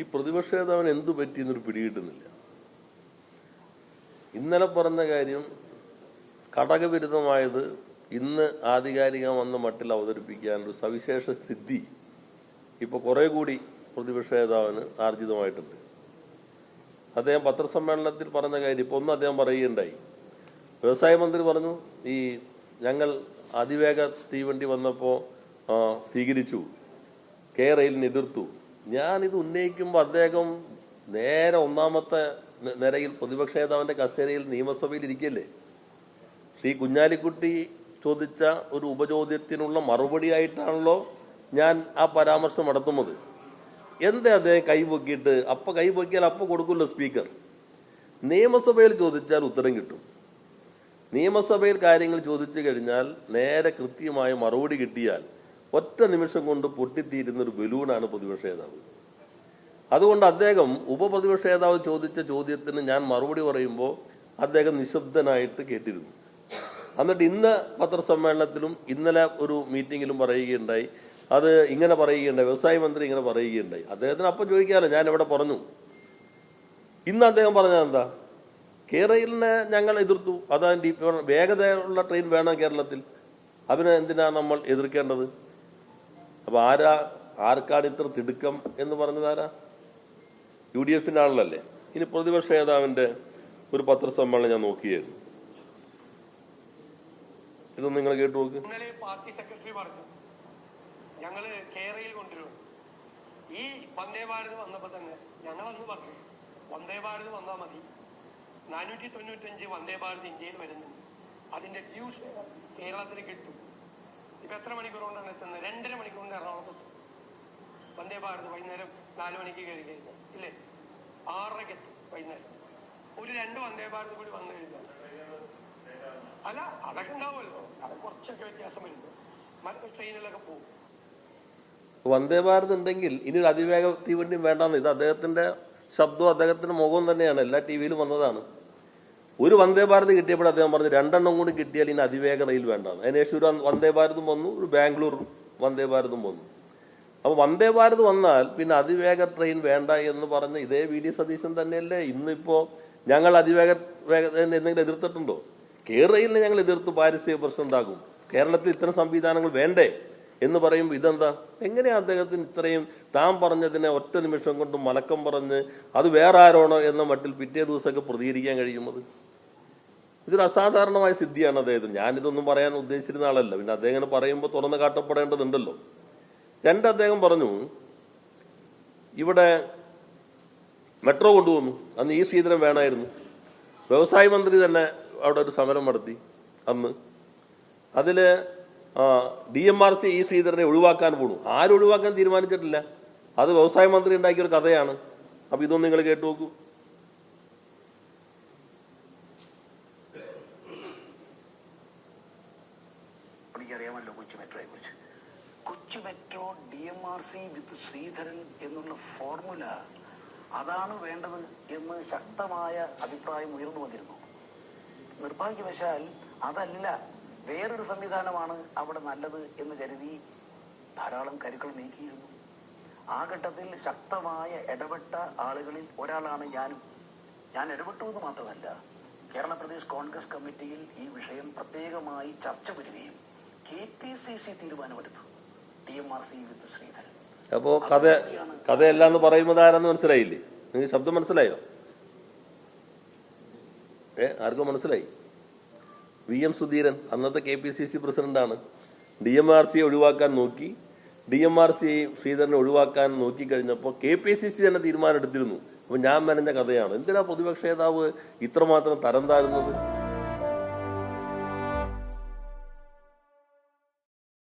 ഈ പ്രതിപക്ഷ നേതാവിന് എന്തു പറ്റിയെന്നൊരു പിടികിട്ടുന്നില്ല ഇന്നലെ പറഞ്ഞ കാര്യം ഘടകവിരുദ്ധമായത് ഇന്ന് ആധികാരികം വന്ന മട്ടിൽ അവതരിപ്പിക്കാനൊരു സവിശേഷ സ്ഥിതി ഇപ്പോൾ കുറേ കൂടി പ്രതിപക്ഷ നേതാവിന് ആർജിതമായിട്ടുണ്ട്. അദ്ദേഹം പത്രസമ്മേളനത്തിൽ പറഞ്ഞ കാര്യം ഇപ്പോൾ ഒന്ന് അദ്ദേഹം പറയുകയുണ്ടായി. വ്യവസായ മന്ത്രി പറഞ്ഞു ഈ ഞങ്ങൾ അതിവേഗ തീവണ്ടി വന്നപ്പോൾ സ്വീകരിച്ചു. കെ റെയിലിന് എതിർത്തു. ഞാനിത് ഉന്നയിക്കുമ്പോൾ അദ്ദേഹം നേരെ ഒന്നാമത്തെ നിരയിൽ പ്രതിപക്ഷ നേതാവിന്റെ കസേരയിൽ നിയമസഭയിൽ ഇരിക്കല്ലേ? ശ്രീ കുഞ്ഞാലിക്കുട്ടി ചോദിച്ച ഒരു ഉപചോദ്യത്തിനുള്ള മറുപടിയായിട്ടാണല്ലോ ഞാൻ ആ പരാമർശം നടത്തുന്നത്. എന്താ അദ്ദേഹം കൈ പൊക്കിയിട്ട്? കൈപൊക്കിയാൽ അപ്പൊ കൊടുക്കുമല്ലോ സ്പീക്കർ. നിയമസഭയിൽ ചോദിച്ചാൽ ഉത്തരം കിട്ടും. നിയമസഭയിൽ കാര്യങ്ങൾ ചോദിച്ചു കഴിഞ്ഞാൽ നേരെ കൃത്യമായ മറുപടി കിട്ടിയാൽ ഒറ്റ നിമിഷം കൊണ്ട് പൊട്ടിത്തീരുന്ന ഒരു ബലൂണാണ് പ്രതിപക്ഷ നേതാവ്. അതുകൊണ്ട് അദ്ദേഹം ഉപപ്രതിപക്ഷ നേതാവ് ചോദിച്ച ചോദ്യത്തിന് ഞാൻ മറുപടി പറയുമ്പോൾ അദ്ദേഹം നിശബ്ദനായിട്ട് കേട്ടിരുന്നു. എന്നിട്ട് ഇന്ന് പത്രസമ്മേളനത്തിലും ഇന്നലെ ഒരു മീറ്റിങ്ങിലും പറയുകയുണ്ടായി. അത് ഇങ്ങനെ പറയുകയുണ്ടായി വ്യവസായ മന്ത്രി ഇങ്ങനെ പറയുകയുണ്ടായി. അദ്ദേഹത്തിന് അപ്പം ചോദിക്കാമല്ലോ ഞാൻ ഇവിടെ പറഞ്ഞു. ഇന്ന് അദ്ദേഹം പറഞ്ഞത് എന്താ? കേരളിനെ ഞങ്ങൾ എതിർത്തു. അതാണ് വേഗതയുള്ള ട്രെയിൻ വേണം കേരളത്തിൽ. അതിനെ എന്തിനാണ് നമ്മൾ എതിർക്കേണ്ടത്? അപ്പൊ ആരാ ആർക്കാണ് ഇത്ര തിടുക്കം എന്ന് പറഞ്ഞത് ആരാ? യു ഡി എഫിന്റെ ആളല്ലേ. ഇനി പ്രതിപക്ഷ നേതാവിന്റെ ഒരു പത്രസമ്മേളനം ഞാൻ നോക്കിയായിരുന്നു. ഇതൊന്നും നിങ്ങൾ കേട്ടു നോക്ക്. പാർട്ടി ഈ വന്നാൽ മതി. ഇന്ത്യയിൽ വരുന്നുണ്ട്. അതിന്റെ ട്യൂഷൻ കേരളത്തിൽ കിട്ടും. ഇപ്പൊ എത്ര മണിക്കൂർ കൊണ്ടാണ് എത്തുന്നത്? കൊണ്ട് എറണാകുളത്ത് വന്ദേ ഭാരത് വൈകുന്നേരം നാല് മണിക്ക് കയറി കഴിഞ്ഞാൽ ഇല്ലേ? ആറരയ്ക്ക് എത്തും വൈകുന്നേരം. ഒരു രണ്ട് വന്ദേ ഭാരത് കൂടി വന്നു കഴിഞ്ഞാൽ. അല്ല അതൊക്കെ ഉണ്ടാവുമല്ലോ. അത് കുറച്ചൊക്കെ വ്യത്യാസം വരുന്നു. ട്രെയിനിലൊക്കെ പോകും. വന്ദേ ഭാരത് ഉണ്ടെങ്കിൽ ഇനി ഒരു അതിവേഗ തീവണ്ടിയും വേണ്ടാന്ന്. ഇത് അദ്ദേഹത്തിന്റെ ശബ്ദവും അദ്ദേഹത്തിന്റെ മുഖവും തന്നെയാണ്. എല്ലാ ടി വിയിലും വന്നതാണ്. ഒരു വന്ദേ ഭാരത് കിട്ടിയപ്പോൾ അദ്ദേഹം പറഞ്ഞു രണ്ടെണ്ണം കൂടി കിട്ടിയാൽ ഇനി അതിവേഗ റെയിൽ വേണ്ടാണ് അതിനുശേഷം ഒരു വന്ദേ ഭാരതും വന്നു ഒരു ബാംഗ്ലൂർ വന്ദേ ഭാരതും വന്നു. അപ്പോൾ വന്ദേ ഭാരത് വന്നാൽ പിന്നെ അതിവേഗ ട്രെയിൻ വേണ്ട എന്ന് പറഞ്ഞ ഇതേ വി ഡി സതീശൻ തന്നെയല്ലേ? ഇന്നിപ്പോ ഞങ്ങൾ അതിവേഗ വേഗത്തിന് എന്തെങ്കിലും എതിർത്തിട്ടുണ്ടോ? കേരളയിലിനെ ഞങ്ങൾ എതിർത്ത് പാരിസ്ഥിതിക പ്രശ്നം ഉണ്ടാകും കേരളത്തിൽ ഇത്തരം സംവിധാനങ്ങൾ വേണ്ടേ എന്ന് പറയുമ്പോൾ ഇതെന്താ? എങ്ങനെയാ അദ്ദേഹത്തിന് ഇത്രയും താൻ പറഞ്ഞതിനെ ഒറ്റ നിമിഷം കൊണ്ട് മലക്കം പറഞ്ഞ് അത് വേറെ ആരോണോ എന്ന മട്ടിൽ പിറ്റേ ദിവസമൊക്കെ പ്രതികരിക്കാൻ കഴിയുന്നത് ഇതൊരു അസാധാരണമായ സിദ്ധിയാണ് അദ്ദേഹത്തിന്. ഞാനിതൊന്നും പറയാൻ ഉദ്ദേശിച്ചിരുന്ന ആളല്ല. പിന്നെ അദ്ദേഹം ഇങ്ങനെ പറയുമ്പോൾ തുറന്നു കാട്ടപ്പെടേണ്ടതുണ്ടല്ലോ. രണ്ട് അദ്ദേഹം പറഞ്ഞു ഇവിടെ മെട്രോ കൊണ്ടുവന്നു. അന്ന് ഈ ശ്രീധരൻ വേണമായിരുന്നു വ്യവസായ മന്ത്രി തന്നെ അവിടെ ഒരു സമരം നടത്തി അന്ന്. അതിൽ ഡി എം ആർ സി ഈ ശ്രീധരനെ ഒഴിവാക്കാൻ പോണു. ആരും ഒഴിവാക്കാൻ തീരുമാനിച്ചിട്ടില്ല. അത് വ്യവസായ മന്ത്രി ഉണ്ടാക്കിയ ഒരു കഥയാണ്. അപ്പോൾ ഇതൊന്നും നിങ്ങൾ കേട്ടു നോക്കൂ. എനിക്കറിയാമല്ലോ കൊച്ചു മെട്രോയെ കുറിച്ച്. Kochi metro D M R C with Sreedharan എന്നുള്ള ഫോർമുല അതാണ് വേണ്ടത് എന്ന് ശക്തമായ അഭിപ്രായം ഉയർന്നു വന്നിരുന്നു. നിർഭാഗ്യവശാൽ അതല്ല വേറൊരു സംവിധാനമാണ് അവിടെ നല്ലത് എന്ന് കരുതി ധാരാളം കരുക്കൾ നീക്കിയിരുന്നു. ആ ഘട്ടത്തിൽ ശക്തമായ ഇടപെട്ട ആളുകളിൽ ഒരാളാണ് ഞാനും. ഞാൻ ഇടപെട്ടു എന്ന് മാത്രമല്ല കേരള പ്രദേശ് കോൺഗ്രസ് കമ്മിറ്റിയിൽ ഈ വിഷയം പ്രത്യേകമായി ചർച്ച വരികയും കെ പി സി സി തീരുമാനമെടുത്തു D M R C with Sreedharan. അപ്പോ കഥ കഥയല്ല എന്ന് പറയുന്നത് ആരെന്ന് മനസ്സിലായില്ലേ? നിങ്ങൾക്ക് ശബ്ദം മനസ്സിലായോ? ഏ ആർക്കും മനസ്സിലായി? വി എം സുധീരൻ അന്നത്തെ കെ പി സി സി പ്രസിഡന്റാണ്. ഡി എം ആർ സിയെ ഒഴിവാക്കാൻ നോക്കി. ഡി എം ആർ സി ശ്രീധരനെ ഒഴിവാക്കാൻ നോക്കിക്കഴിഞ്ഞപ്പോൾ കെ പി സി സി തന്നെ തീരുമാനം എടുത്തിരുന്നു. അപ്പൊ ഞാൻ മെനഞ്ഞ കഥയാണ്. എന്തിനാ പ്രതിപക്ഷ നേതാവ് ഇത്രമാത്രം തരം താഴുന്നത്?